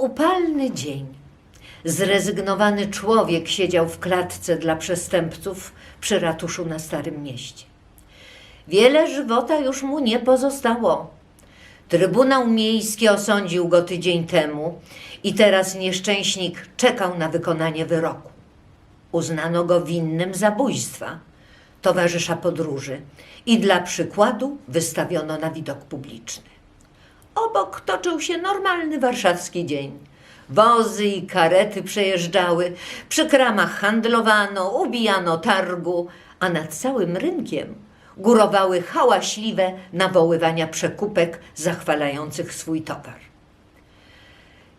Upalny dzień. Zrezygnowany człowiek siedział w klatce dla przestępców przy ratuszu na Starym Mieście. Wiele żywota już mu nie pozostało. Trybunał Miejski osądził go tydzień temu i teraz nieszczęśnik czekał na wykonanie wyroku. Uznano go winnym zabójstwa towarzysza podróży i dla przykładu wystawiono na widok publiczny. Obok toczył się normalny warszawski dzień. Wozy i karety przejeżdżały, przy kramach handlowano, ubijano targu, a nad całym rynkiem górowały hałaśliwe nawoływania przekupek zachwalających swój towar.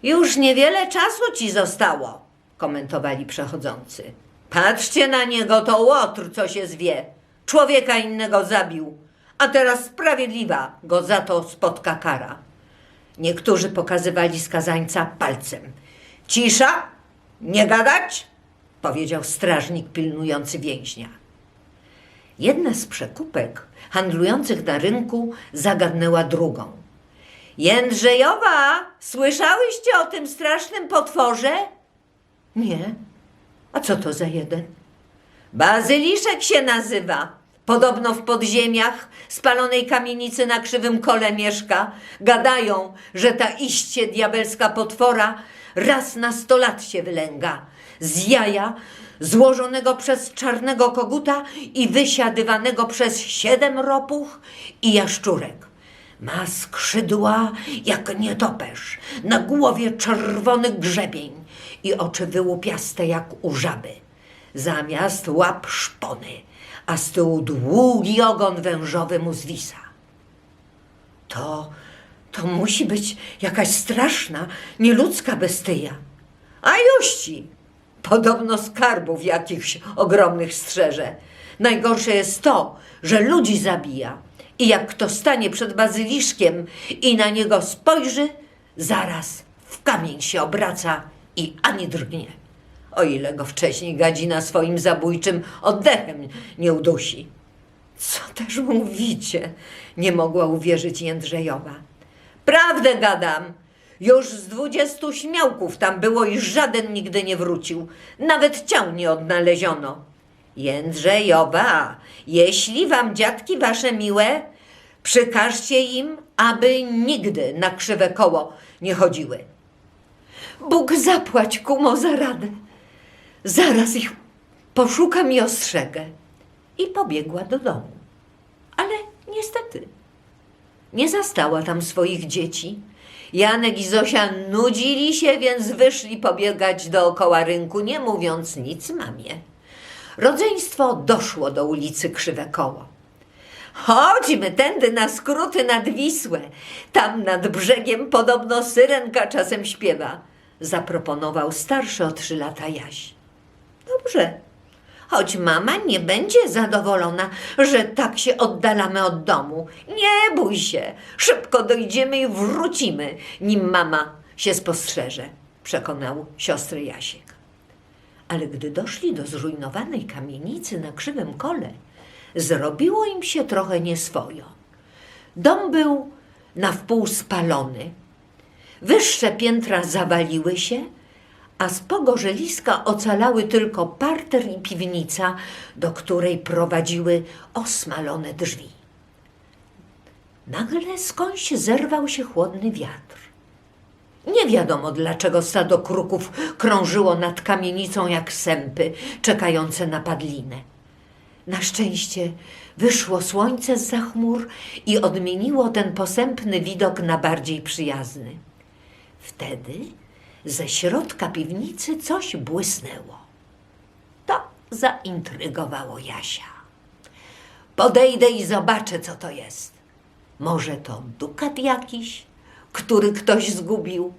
Już niewiele czasu ci zostało, komentowali przechodzący. Patrzcie na niego, to łotr, co się zwie. Człowieka innego zabił, a teraz sprawiedliwa go za to spotka kara. Niektórzy pokazywali skazańca palcem. Cisza, nie gadać, powiedział strażnik pilnujący więźnia. Jedna z przekupek handlujących na rynku zagadnęła drugą. Jędrzejowa, słyszałyście o tym strasznym potworze? Nie. A co to za jeden? Bazyliszek się nazywa. Podobno w podziemiach spalonej kamienicy na krzywym kole mieszka. Gadają, że ta iście diabelska potwora raz na sto lat się wylęga. Z jaja złożonego przez czarnego koguta i wysiadywanego przez siedem ropuch i jaszczurek. Ma skrzydła jak nietoperz, na głowie czerwony grzebień i oczy wyłupiaste jak u żaby. Zamiast łap szpony, a z tyłu długi ogon wężowy mu zwisa. To, to musi być jakaś straszna, nieludzka bestyja. A już ci! Podobno skarbów jakichś ogromnych strzeże. Najgorsze jest to, że ludzi zabija. I jak kto stanie przed bazyliszkiem i na niego spojrzy, zaraz w kamień się obraca i ani drgnie. O ile go wcześniej gadzina swoim zabójczym oddechem nie udusi. Co też mówicie? Nie mogła uwierzyć Jędrzejowa. Prawdę gadam. Już z dwudziestu śmiałków tam było i żaden nigdy nie wrócił. Nawet ciał nie odnaleziono. Jędrzejowa, jeśli wam dziadki wasze miłe, przykażcie im, aby nigdy na krzywe koło nie chodziły. Bóg zapłać, kumo, za radę. Zaraz ich poszukam i ostrzegę. I pobiegła do domu. Ale niestety nie zastała tam swoich dzieci. Janek i Zosia nudzili się, więc wyszli pobiegać dookoła rynku, nie mówiąc nic mamie. Rodzeństwo doszło do ulicy Krzywe Koło. Chodźmy tędy na skróty nad Wisłę. Tam nad brzegiem podobno syrenka czasem śpiewa, zaproponował starszy o trzy lata Jaś. Dobrze, choć mama nie będzie zadowolona, że tak się oddalamy od domu. Nie bój się, szybko dojdziemy i wrócimy, nim mama się spostrzeże, przekonał siostrę Jasiek. Ale gdy doszli do zrujnowanej kamienicy na krzywym kole, zrobiło im się trochę nieswojo. Dom był na wpół spalony. Wyższe piętra zawaliły się, a z pogorzeliska ocalały tylko parter i piwnica, do której prowadziły osmalone drzwi. Nagle skądś zerwał się chłodny wiatr. Nie wiadomo dlaczego stado kruków krążyło nad kamienicą jak sępy, czekające na padlinę. Na szczęście wyszło słońce z za chmur i odmieniło ten posępny widok na bardziej przyjazny. Wtedy ze środka piwnicy coś błysnęło. To zaintrygowało Jasia. Podejdę i zobaczę, co to jest. Może to dukat jakiś, który ktoś zgubił?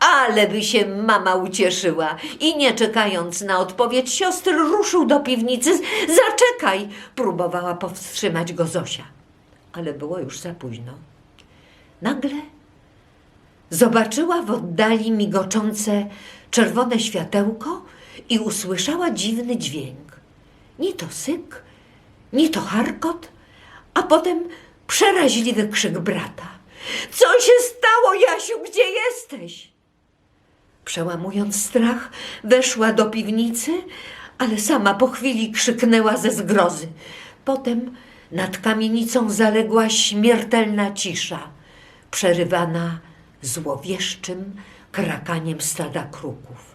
Ale by się mama ucieszyła i nie czekając na odpowiedź siostry, ruszył do piwnicy. Zaczekaj! Próbowała powstrzymać go Zosia, ale było już za późno. Nagle zobaczyła w oddali migoczące czerwone światełko i usłyszała dziwny dźwięk. Nie to syk, nie to charkot, a potem przeraźliwy krzyk brata. Co się stało, Jasiu, gdzie jesteś? Przełamując strach, weszła do piwnicy, ale sama po chwili krzyknęła ze zgrozy. Potem nad kamienicą zaległa śmiertelna cisza, przerywana złowieszczym krakaniem stada kruków.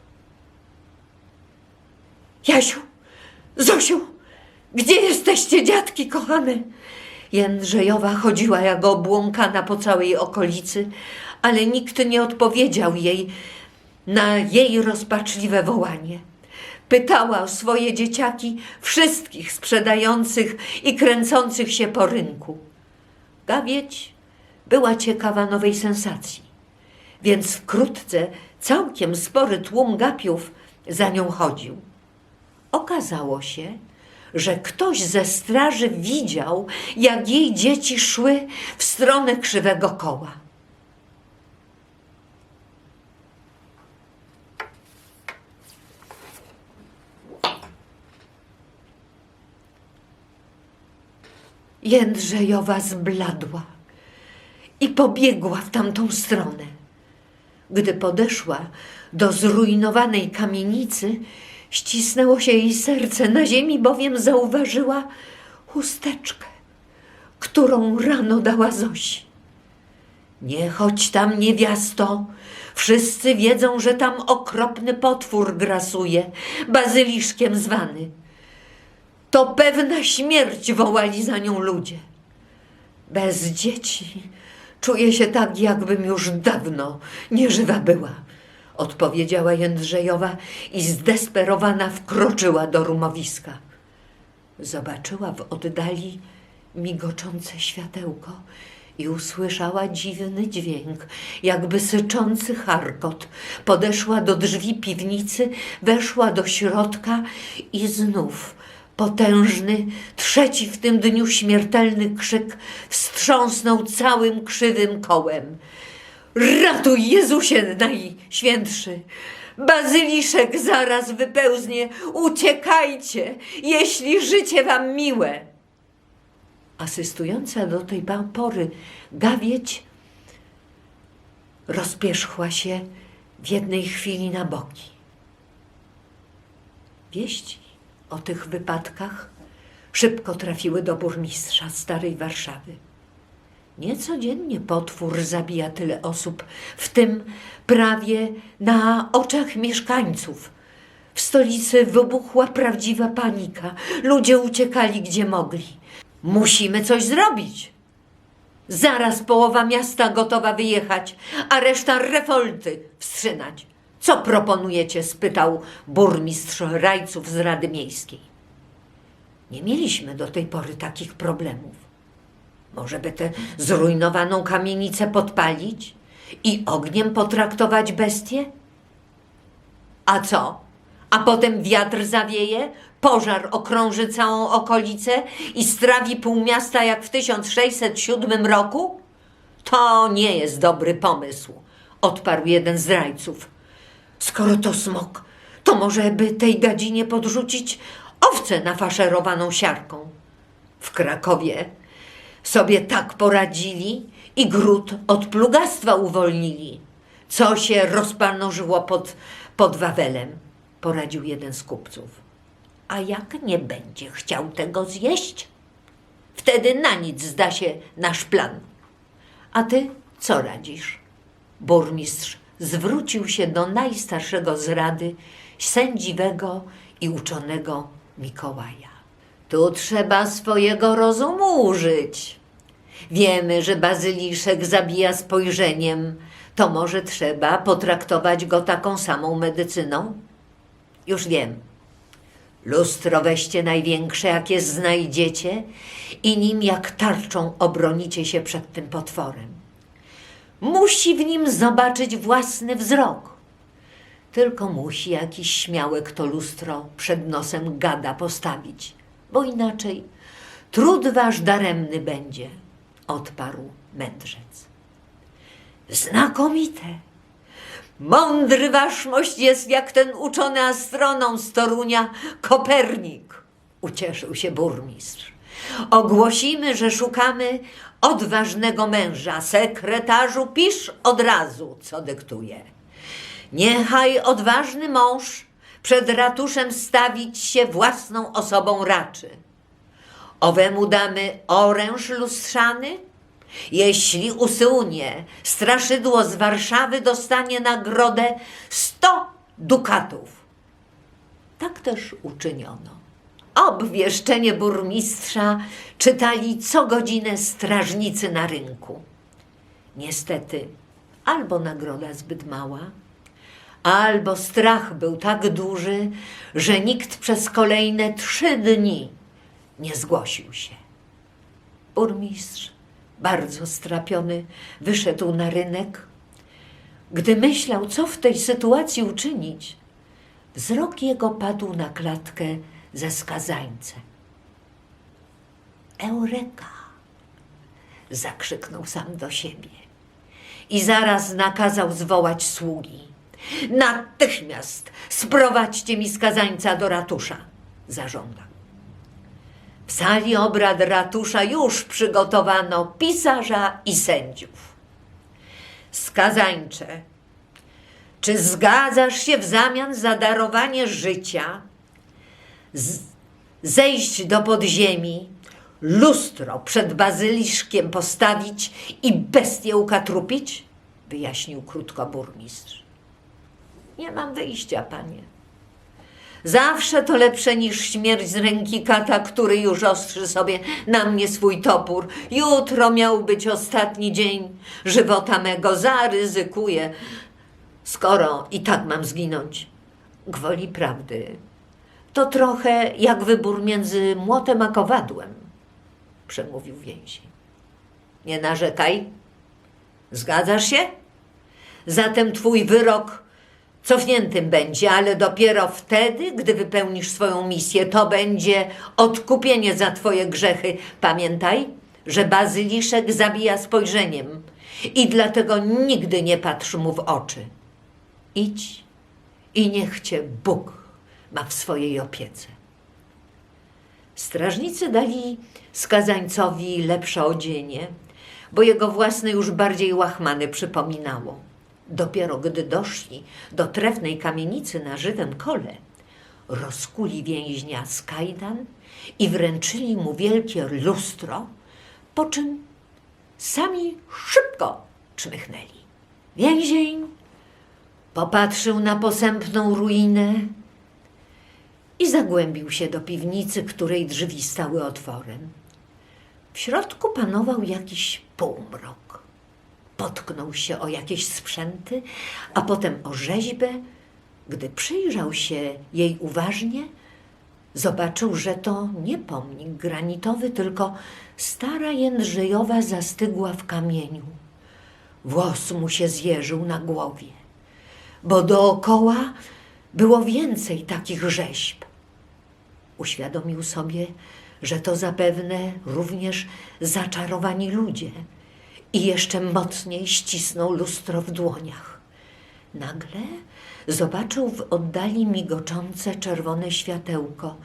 Jasiu, Zosiu, gdzie jesteście, dziadki kochane? Jędrzejowa chodziła jak obłąkana po całej okolicy, ale nikt nie odpowiedział jej na jej rozpaczliwe wołanie. Pytała o swoje dzieciaki wszystkich sprzedających i kręcących się po rynku. Gawieć była ciekawa nowej sensacji, więc wkrótce całkiem spory tłum gapiów za nią chodził. Okazało się, że ktoś ze straży widział, jak jej dzieci szły w stronę krzywego koła. Jędrzejowa zbladła i pobiegła w tamtą stronę. Gdy podeszła do zrujnowanej kamienicy, ścisnęło się jej serce, na ziemi bowiem zauważyła chusteczkę, którą rano dała Zosi. Nie chodź tam, niewiasto. Wszyscy wiedzą, że tam okropny potwór grasuje, bazyliszkiem zwany. To pewna śmierć, wołali za nią ludzie. Bez dzieci czuję się tak, jakbym już dawno nieżywa była, odpowiedziała Jędrzejowa i zdesperowana wkroczyła do rumowiska. Zobaczyła w oddali migoczące światełko i usłyszała dziwny dźwięk, jakby syczący charkot. Podeszła do drzwi piwnicy, weszła do środka i znów potężny, trzeci w tym dniu śmiertelny krzyk wstrząsnął całym krzywym kołem. Ratuj Jezusie Najświętszy! Bazyliszek zaraz wypełznie. Uciekajcie, jeśli życie wam miłe. Asystująca do tej pory gawieć rozpierzchła się w jednej chwili na boki. Wieści o tych wypadkach szybko trafiły do burmistrza Starej Warszawy. Niecodziennie potwór zabija tyle osób, w tym prawie na oczach mieszkańców. W stolicy wybuchła prawdziwa panika. Ludzie uciekali gdzie mogli. Musimy coś zrobić. Zaraz połowa miasta gotowa wyjechać, a reszta refolty wstrzymać. Co proponujecie? spytał burmistrz Rajców z Rady Miejskiej. Nie mieliśmy do tej pory takich problemów. Może by tę zrujnowaną kamienicę podpalić i ogniem potraktować bestię? A co? A potem wiatr zawieje, pożar okrąży całą okolicę i strawi pół miasta jak w 1607 roku? To nie jest dobry pomysł, odparł jeden z rajców. Skoro to smok, to może by tej gadzinie podrzucić owcę nafaszerowaną siarką. W Krakowie sobie tak poradzili i gród od plugastwa uwolnili. Co się rozpanożyło pod, pod Wawelem, poradził jeden z kupców. A jak nie będzie chciał tego zjeść? Wtedy na nic zda się nasz plan. A ty co radzisz? Burmistrz zwrócił się do najstarszego z rady, sędziwego i uczonego Mikołaja. Tu trzeba swojego rozumu użyć. Wiemy, że bazyliszek zabija spojrzeniem, to może trzeba potraktować go taką samą medycyną? Już wiem. Lustro weźcie największe, jakie znajdziecie i nim jak tarczą obronicie się przed tym potworem. Musi w nim zobaczyć własny wzrok. Tylko musi jakiś śmiałek to lustro przed nosem gada postawić, bo inaczej trud wasz daremny będzie, odparł mędrzec. Znakomite. Mądry waszmość jest jak ten uczony astronom z Torunia, Kopernik, ucieszył się burmistrz. Ogłosimy, że szukamy odważnego męża. Sekretarzu, pisz od razu, co dyktuje. Niechaj odważny mąż przed ratuszem stawić się własną osobą raczy. Owemu damy oręż lustrzany? Jeśli usunie straszydło z Warszawy, dostanie nagrodę sto dukatów. Tak też uczyniono. Obwieszczenie burmistrza czytali co godzinę strażnicy na rynku. Niestety, albo nagroda zbyt mała, albo strach był tak duży, że nikt przez kolejne trzy dni nie zgłosił się. Burmistrz, bardzo strapiony, wyszedł na rynek. Gdy myślał, co w tej sytuacji uczynić, wzrok jego padł na klatkę ze skazańcem. Eureka! zakrzyknął sam do siebie i zaraz nakazał zwołać sługi. Natychmiast sprowadźcie mi skazańca do ratusza, zażądał. W sali obrad ratusza już przygotowano pisarza i sędziów. Skazańcze, czy zgadzasz się w zamian za darowanie życia zejść do podziemi, lustro przed bazyliszkiem postawić i bestię ukatrupić? Wyjaśnił krótko burmistrz. Nie mam wyjścia, panie. Zawsze to lepsze niż śmierć z ręki kata, który już ostrzy sobie na mnie swój topór. Jutro miał być ostatni dzień żywota mego, zaryzykuję, skoro i tak mam zginąć. Gwoli prawdy, to trochę jak wybór między młotem a kowadłem, przemówił więzień. Nie narzekaj. Zgadzasz się? Zatem twój wyrok cofniętym będzie, ale dopiero wtedy, gdy wypełnisz swoją misję. To będzie odkupienie za twoje grzechy. Pamiętaj, że bazyliszek zabija spojrzeniem i dlatego nigdy nie patrz mu w oczy. Idź i niech cię Bóg ma w swojej opiece. Strażnicy dali skazańcowi lepsze odzienie, bo jego własne już bardziej łachmany przypominało. Dopiero gdy doszli do trefnej kamienicy na żywym kole, rozkuli więźnia z kajdan i wręczyli mu wielkie lustro, po czym sami szybko czmychnęli. Więzień popatrzył na posępną ruinę i zagłębił się do piwnicy, której drzwi stały otworem. W środku panował jakiś półmrok. Potknął się o jakieś sprzęty, a potem o rzeźbę. Gdy przyjrzał się jej uważnie, zobaczył, że to nie pomnik granitowy, tylko stara jędrzejowa zastygła w kamieniu. Włos mu się zjeżył na głowie, bo dookoła było więcej takich rzeźb. Uświadomił sobie, że to zapewne również zaczarowani ludzie i jeszcze mocniej ścisnął lustro w dłoniach. Nagle zobaczył w oddali migoczące czerwone światełko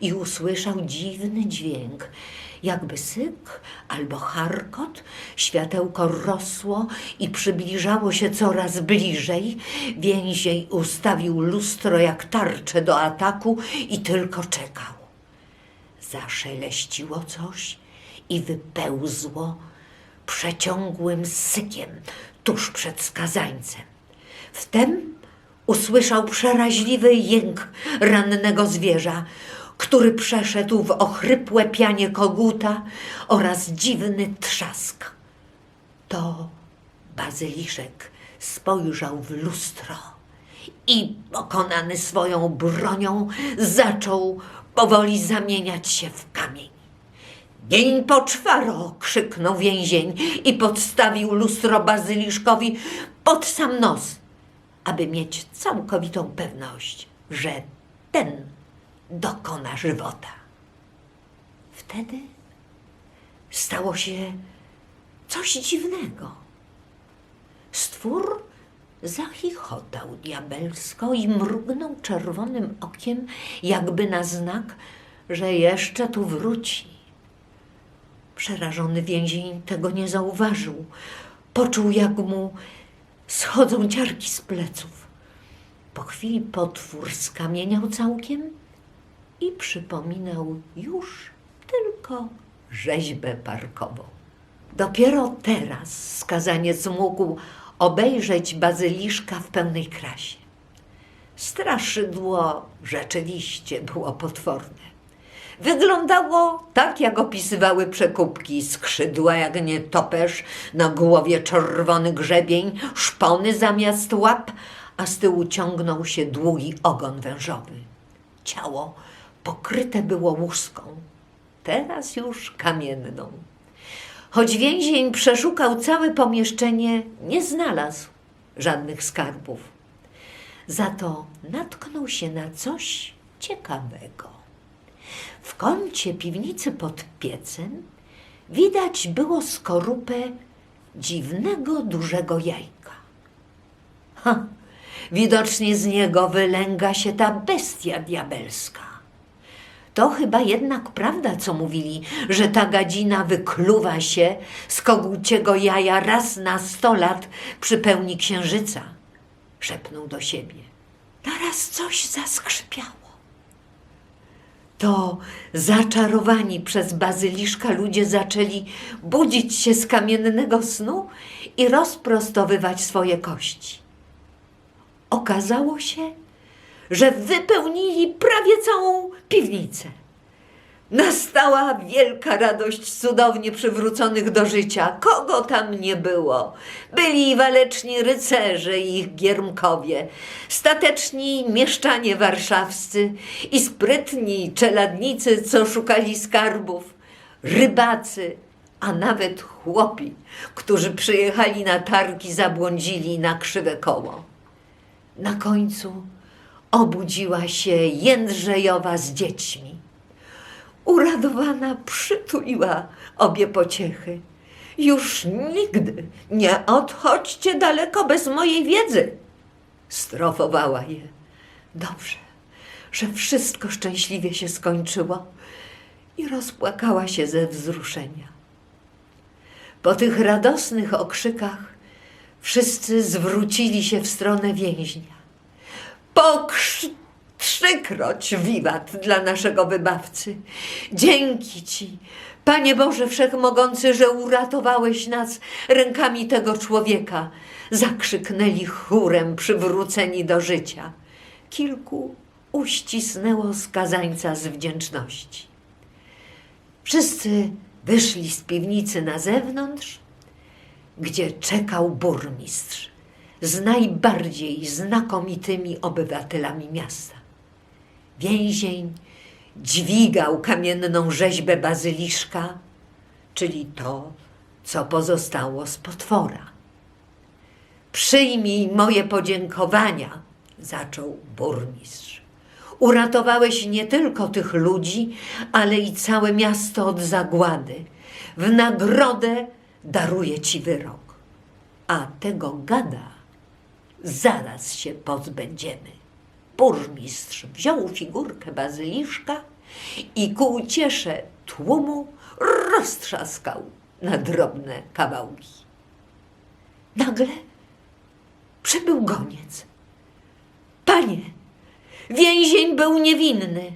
i usłyszał dziwny dźwięk, jakby syk albo charkot. Światełko rosło i przybliżało się coraz bliżej. Więzień ustawił lustro jak tarczę do ataku i tylko czekał. Zaszeleściło coś i wypełzło przeciągłym sykiem tuż przed skazańcem. Wtem usłyszał przeraźliwy jęk rannego zwierza, który przeszedł w ochrypłe pianie koguta oraz dziwny trzask. To bazyliszek spojrzał w lustro i pokonany swoją bronią zaczął powoli zamieniać się w kamień. Gień poczwaro! krzyknął więzień i podstawił lustro bazyliszkowi pod sam nos, aby mieć całkowitą pewność, że ten dokona żywota. Wtedy stało się coś dziwnego. Stwór zachichotał diabelsko i mrugnął czerwonym okiem, jakby na znak, że jeszcze tu wróci. Przerażony więzień tego nie zauważył. Poczuł, jak mu schodzą ciarki z pleców. Po chwili potwór skamieniał całkiem i przypominał już tylko rzeźbę parkową. Dopiero teraz skazaniec mógł obejrzeć bazyliszka w pełnej krasie. Straszydło rzeczywiście było potworne. Wyglądało tak, jak opisywały przekupki. Skrzydła jak nietoperz, na głowie czerwony grzebień, szpony zamiast łap, a z tyłu ciągnął się długi ogon wężowy. Ciało pokryte było łuską, teraz już kamienną. Choć więzień przeszukał całe pomieszczenie, nie znalazł żadnych skarbów. Za to natknął się na coś ciekawego. W kącie piwnicy pod piecem widać było skorupę dziwnego, dużego jajka. Ha! Widocznie z niego wylęga się ta bestia diabelska. To chyba jednak prawda, co mówili, że ta gadzina wykluwa się z koguciego jaja raz na sto lat przy pełni księżyca. Szepnął do siebie. Naraz coś zaskrzypiało. To zaczarowani przez bazyliszka ludzie zaczęli budzić się z kamiennego snu i rozprostowywać swoje kości. Okazało się, że wypełnili prawie całą piwnicę. Nastała wielka radość cudownie przywróconych do życia. Kogo tam nie było? Byli waleczni rycerze i ich giermkowie, stateczni mieszczanie warszawscy i sprytni czeladnicy, co szukali skarbów, rybacy, a nawet chłopi, którzy przyjechali na targi, zabłądzili na krzywe koło. Na końcu obudziła się Jędrzejowa z dziećmi. Uradowana przytuliła obie pociechy. Już nigdy nie odchodźcie daleko bez mojej wiedzy, strofowała je. Dobrze, że wszystko szczęśliwie się skończyło i rozpłakała się ze wzruszenia. Po tych radosnych okrzykach wszyscy zwrócili się w stronę więźnia. Pokrz... Trzykroć wiwat dla naszego wybawcy. Dzięki Ci, Panie Boże Wszechmogący, że uratowałeś nas rękami tego człowieka. Zakrzyknęli chórem przywróceni do życia. Kilku uścisnęło skazańca z wdzięczności. Wszyscy wyszli z piwnicy na zewnątrz, gdzie czekał burmistrz z najbardziej znakomitymi obywatelami miasta. Więzień dźwigał kamienną rzeźbę bazyliszka, czyli to, co pozostało z potwora. Przyjmij moje podziękowania, zaczął burmistrz. Uratowałeś nie tylko tych ludzi, ale i całe miasto od zagłady. W nagrodę daruję ci wyrok. A tego gada zaraz się pozbędziemy. Burmistrz wziął figurkę bazyliszka i ku uciesze tłumu roztrzaskał na drobne kawałki. Nagle przybył goniec. Panie, więzień był niewinny.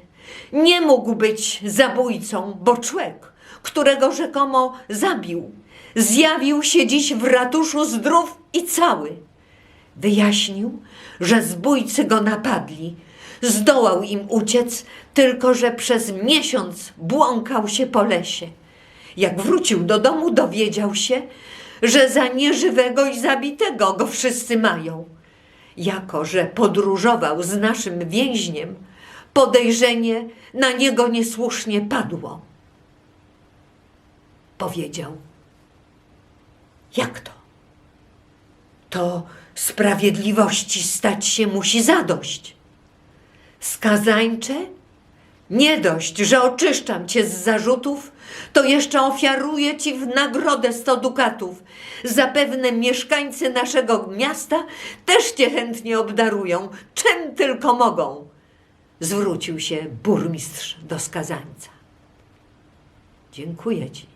Nie mógł być zabójcą, bo człowiek, którego rzekomo zabił, zjawił się dziś w ratuszu zdrów i cały. Wyjaśnił, że zbójcy go napadli. Zdołał im uciec, tylko że przez miesiąc błąkał się po lesie. Jak wrócił do domu, dowiedział się, że za nieżywego i zabitego go wszyscy mają. Jako, że podróżował z naszym więźniem, podejrzenie na niego niesłusznie padło. Powiedział: Jak to? To sprawiedliwości stać się musi zadość. Skazańcze? Nie dość, że oczyszczam cię z zarzutów, to jeszcze ofiaruję ci w nagrodę sto dukatów. Zapewne mieszkańcy naszego miasta też cię chętnie obdarują, czym tylko mogą. Zwrócił się burmistrz do skazańca. Dziękuję ci,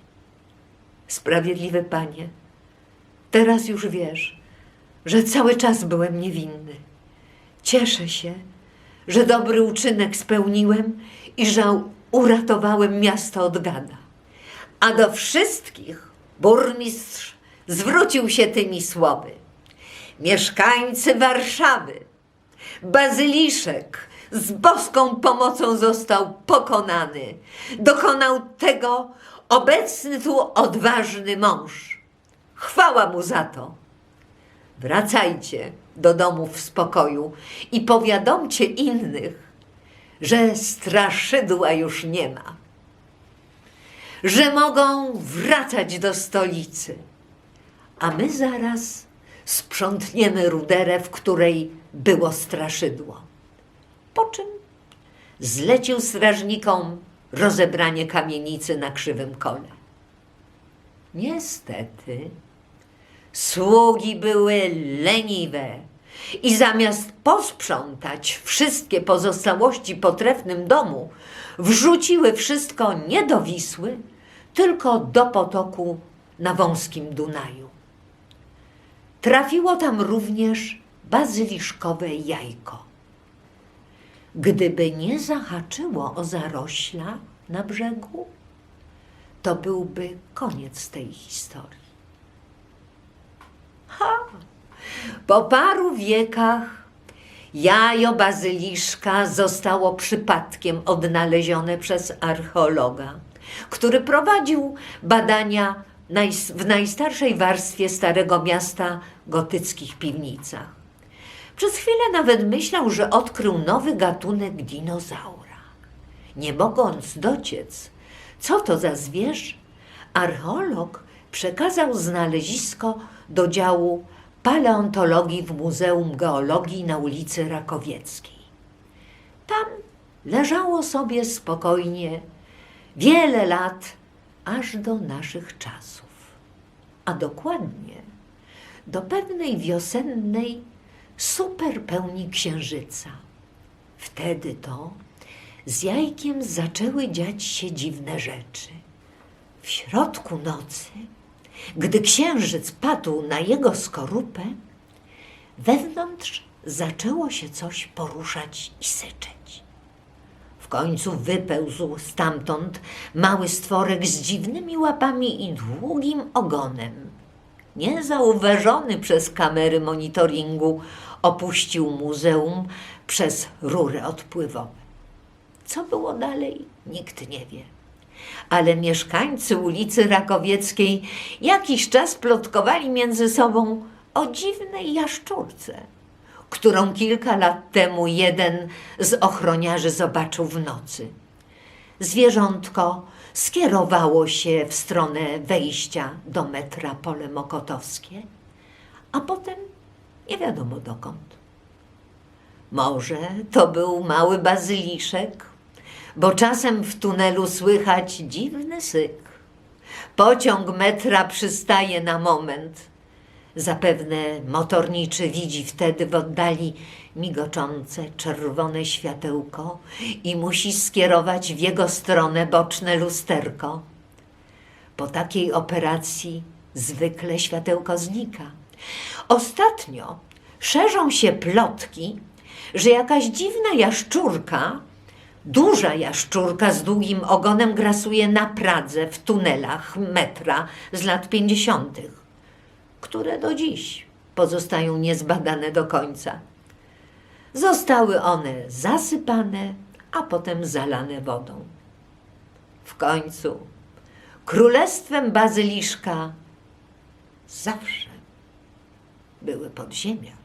sprawiedliwy panie. Teraz już wiesz, że cały czas byłem niewinny. Cieszę się, że dobry uczynek spełniłem i że uratowałem miasto od gada. A do wszystkich burmistrz zwrócił się tymi słowy. Mieszkańcy Warszawy, Bazyliszek z boską pomocą został pokonany. Dokonał tego obecny tu odważny mąż. Chwała mu za to. Wracajcie do domów w spokoju i powiadomcie innych, że straszydła już nie ma, że mogą wracać do stolicy, a my zaraz sprzątniemy ruderę, w której było straszydło. Po czym zlecił strażnikom rozebranie kamienicy na krzywym kole. Niestety, sługi były leniwe i zamiast posprzątać wszystkie pozostałości po trefnym domu, wrzuciły wszystko nie do Wisły, tylko do potoku na wąskim Dunaju. Trafiło tam również bazyliszkowe jajko. Gdyby nie zahaczyło o zarośla na brzegu, to byłby koniec tej historii. Ha! Po paru wiekach jajo bazyliszka zostało przypadkiem odnalezione przez archeologa, który prowadził badania w najstarszej warstwie Starego Miasta gotyckich piwnicach. Przez chwilę nawet myślał, że odkrył nowy gatunek dinozaura. Nie mogąc dociec, co to za zwierz, archeolog przekazał znalezisko do działu paleontologii w Muzeum Geologii na ulicy Rakowieckiej. Tam leżało sobie spokojnie wiele lat, aż do naszych czasów, a dokładnie do pewnej wiosennej superpełni księżyca. Wtedy to z jajkiem zaczęły dziać się dziwne rzeczy. W środku nocy, gdy księżyc padł na jego skorupę, wewnątrz zaczęło się coś poruszać i syczeć. W końcu wypełzł stamtąd mały stworek z dziwnymi łapami i długim ogonem. Niezauważony przez kamery monitoringu, opuścił muzeum przez rury odpływowe. Co było dalej, nikt nie wie. Ale mieszkańcy ulicy Rakowieckiej jakiś czas plotkowali między sobą o dziwnej jaszczurce, którą kilka lat temu jeden z ochroniarzy zobaczył w nocy. Zwierzątko skierowało się w stronę wejścia do metra Pole Mokotowskie, a potem nie wiadomo dokąd. Może to był mały bazyliszek, bo czasem w tunelu słychać dziwny syk. Pociąg metra przystaje na moment. Zapewne motorniczy widzi wtedy w oddali migoczące czerwone światełko i musi skierować w jego stronę boczne lusterko. Po takiej operacji zwykle światełko znika. Ostatnio szerzą się plotki, że jakaś dziwna jaszczurka, duża jaszczurka z długim ogonem grasuje na Pradze w tunelach metra z lat pięćdziesiątych, które do dziś pozostają niezbadane do końca. Zostały one zasypane, a potem zalane wodą. W końcu królestwem bazyliszka zawsze były podziemia.